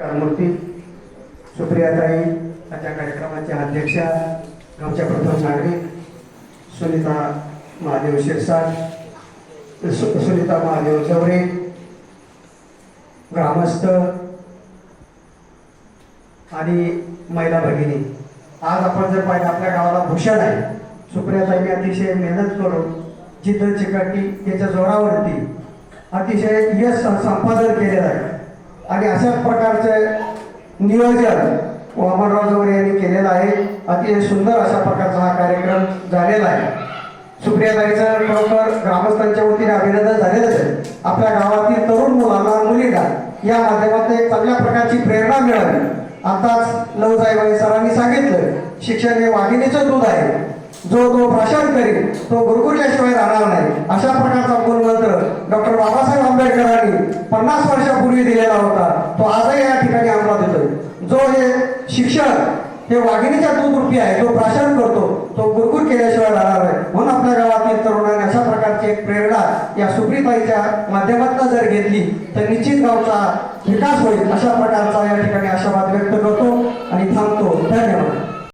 मूर्ती सुप्रियाताई आजच्या कार्यक्रमाच्या अध्यक्षा गावच्या प्रथम नागरिक सुनीता महादेव शिरसाट सु सुनीता महादेव जवरे ग्रामस्थ आणि महिला भगिनी. आज आपण जर पाहिलं आपल्या गावाला भूषण आहे. सुप्रियाताईने अतिशय मेहनत करून जिद्द चिकाटी याच्या जोरावरती अतिशय यश संपादन केलेलं आहे. आणि अशाच प्रकारचे नियोजन वामनराव जवळ यांनी केलेलं आहे. अतिशय सुंदर अशा प्रकारचा हा कार्यक्रम झालेला आहे. सुप्रियाताईचं खरोखर ग्रामस्थांच्या वतीने अभिनंदन झालेलंच आहे. आपल्या गावातील तरुण मुलांना मुलींना या माध्यमातून एक चांगल्या प्रकारची प्रेरणा मिळाली. आताच लवजाईबाई सरांनी सांगितलं शिक्षण हे वाघिणीचं दूध आहे. जो तो भाषण करील तो गुरुकुल्याशिवाय राहणार नाही. अशा प्रकारे पूर्वी दिलेला होता तो आजही या ठिकाणी अंमलात येतोय जो हे शिक्षण हे वाघिणीच्या दूध रुपी आहे जो प्राशन करतो तो गुरगुर केल्याशिवाय राहणार आहे म्हणून आपल्या गावातील तरुणांनी अशा प्रकारची एक प्रेरणा या सुप्रीताईच्या माध्यमातून जर घेतली तर निश्चित गावचा विकास होईल अशा प्रकारचा या ठिकाणी आशावाद व्यक्त करतो.